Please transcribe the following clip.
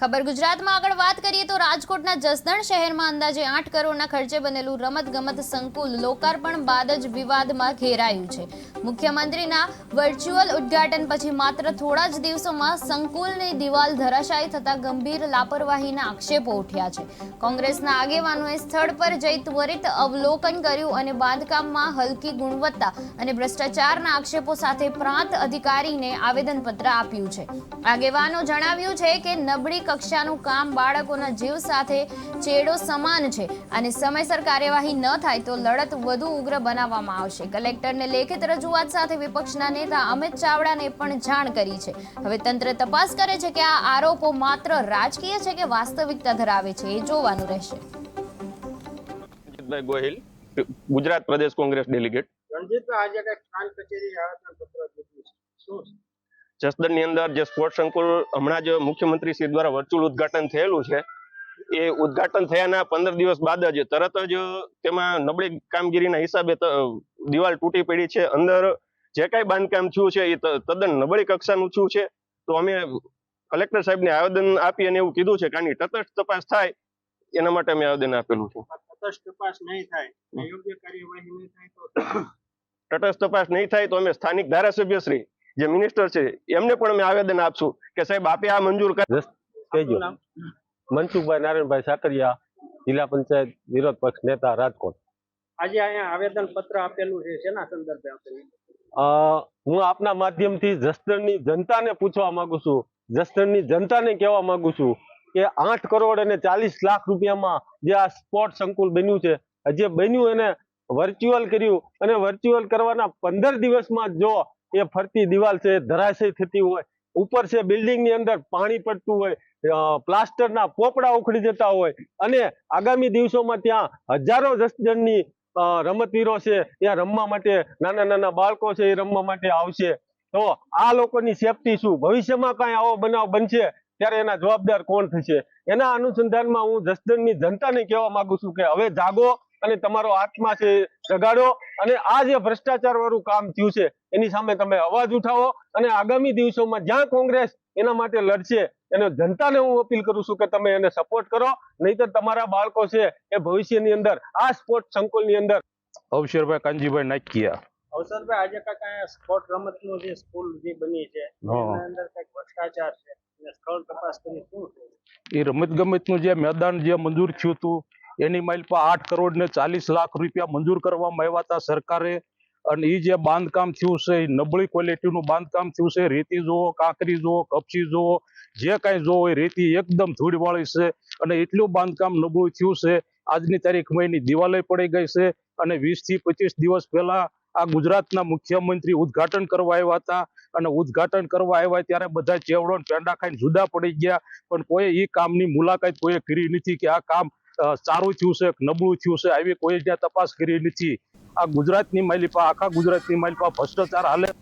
ખબર ગુજરાતમાં આગળ વાત કરીએ તો રાજકોટના જસદણ શહેરમાં અંદાજે આઠ કરોડના ખર્ચે બનેલું રમતગમત સંકુલ લોકાર્પણ બાદ જ વિવાદમાં ઘેરાયું છે. મુખ્યમંત્રીના વર્ચ્યુઅલ ઉદ્ઘાટન પછી માત્ર થોડા જ દિવસોમાં સંકુલની દિવાલ ધરાશાયી થતા ગંભીર લાપરવાહીના આક્ષેપો ઉઠ્યા છે. કોંગ્રેસના આગેવાનોએ સ્થળ પર જઈ ત્વરિત અવલોકન કર્યું અને બાંધકામમાં હલકી ગુણવત્તા અને ભ્રષ્ટાચારના આક્ષેપો સાથે પ્રાંત અધિકારીને આવેદનપત્ર આપ્યું છે. આગેવાનો જણાવ્યું છે કે નબળી કક્ષાનું કામ બાળકોના જીવ સાથે ચેડો સમાન છે અને સમયસર કાર્યવાહી ન થાય તો લડત વધુ ઉગ્ર બનાવવામાં આવશે. કલેક્ટરને લેખિત રજૂઆત સાથે વિપક્ષના નેતા અમિત ચાવડાને પણ જાણ કરી છે. હવે તંત્ર તપાસ કરે છે કે આ આરોપો માત્ર રાજકીય છે કે વાસ્તવિકતા ધરાવે છે એ જોવાનું રહેશે. ગોહિલ ગુજરાત પ્રદેશ કોંગ્રેસ ડેલિગેટ. રણજીત આજે કચેરી આવેદન પત્ર શું? જસદણની અંદર જે સ્પોર્ટ સંકુલ હમણાં જ મુખ્યમંત્રી શ્રી દ્વારા વર્ચ્યુઅલ ઉદ્ઘાટન થયેલું છે એ ઉદઘાટન થયાના પંદર દિવસ બાદ જ તરત જ તેમાં નબળી કામગીરીના હિસાબે દિવાલ તૂટી પડી છે. અંદર જે કાંઈ બાંધકામ થયું છે એ તદ્દન નબળી કક્ષાનું થયું છે. તો અમે કલેક્ટર સાહેબને આવેદન આપી અને એવું કીધું છે કે આની તટસ્થ તપાસ થાય એના માટે અમે આવેદન આપેલું છે. તટસ્થ તપાસ નહીં થાય યોગ્ય કાર્યવાહી નહીં થાય તો તટસ્થ તપાસ નહીં થાય તો અમે સ્થાનિક ધારાસભ્ય શ્રી જે મિનિસ્ટર છે એમને પણ અમે આવેદન આપશું કે સાહેબ આપે આ મંજૂર કર કહેજો. મનસુખભાઈ નારાયણભાઈ સાકરિયા જિલ્લા પંચાયત વિરોધ પક્ષ નેતા રાજકોટ. આજે અહીંયા આવેદન પત્ર આપેલું છે શેના સંદર્ભે આપેલું? હું આપના માધ્યમથી જસદણની જનતાને પૂછવા માંગુ છું. જસદણની જનતાને કહેવા માંગુ છું કે આઠ કરોડ અને ચાલીસ લાખ રૂપિયામાં જે આ સ્પોર્ટ સંકુલ બન્યું છે જે બન્યું એને વર્ચ્યુઅલ કર્યું. અને વર્ચ્યુઅલ કરવાના પંદર દિવસમાં જો એ ફરતી દિવાલ છે, ધરાશય થતી હોય, ઉપર છે બિલ્ડિંગની અંદર પાણી પડતું હોય પ્લાસ્ટરના પોપડા ઉખડી જતા હોય અને આગામી દિવસોમાં ત્યાં હજારો જસજણની રમતવીરો છે, ત્યાં રમવા માટે નાના નાના બાળકો છે એ રમવા માટે આવશે. તો આ લોકોની સેફટી શું? ભવિષ્યમાં કાંઈ આવો બનાવ બનશે ત્યારે એના જવાબદાર કોણ થશે? એના અનુસંધાનમાં હું જસદણની જનતાને કહેવા માંગુ છું કે હવે જાગો અને તમારો આત્મા છે જગાડો. અને આ જે ભ્રષ્ટાચાર વાળું કામ થયું છે એની સામે તમે અવાજ ઉઠાવો અને આગામી દિવસોમાં જ્યાં કોંગ્રેસ એના માટે લડશે એને જનતાને હું અપીલ કરું છું કે તમે એને સપોર્ટ કરો. નહીતર તમારા બાળકો છે એ ભવિષ્યની અંદર આ સ્પોર્ટ સંકુલની અંદર. અવસરભાઈ કાનજીભાઈ નાખિયા અવસરભાઈ આજે કઈ કઈ સ્પોર્ટ રમતનું જે સ્કૂલ જે બની છે. એના અંદર કંઈક ભ્રષ્ટાચાર છે. અને સ્થળ તપાસ કરી શું એ રમત ગમતનું જે મેદાન જે મંજૂર થયું હતું એની માઇલપા આઠ કરોડ ને ચાલીસ લાખ રૂપિયા મંજૂર કરવામાં આવ્યા હતા. સરકારે અને એ જે બાંધકામ થયું છે એ નબળી ક્વોલિટીનું બાંધકામ થયું છે. રેતી જુઓ, કાંકરી જુઓ, કપચી જુઓ, જે કાંઈ જુઓ, એ રેતી એકદમ ધૂળવાળી છે અને એટલું બાંધકામ નબળું થયું છે. આજની તારીખમાં એની દિવાલે પડી ગઈ છે અને વીસથી પચીસ દિવસ પહેલા આ ગુજરાતના મુખ્યમંત્રી ઉદ્ઘાટન કરવા આવ્યા હતા અને ઉદઘાટન કરવા આવ્યા ત્યારે બધા ચેવડો પેંડા ખાઈને જુદા પડી ગયા. પણ કોઈ એ કામની મુલાકાત કોઈએ કરી નથી કે આ કામ સારું થયું છે નબળું થયું છે, આવી કોઈ જ્યાં તપાસ કરી નથી. આ ગુજરાતની માલિપા, આખા ગુજરાતની માલિપા ભ્રષ્ટાચાર હાલે.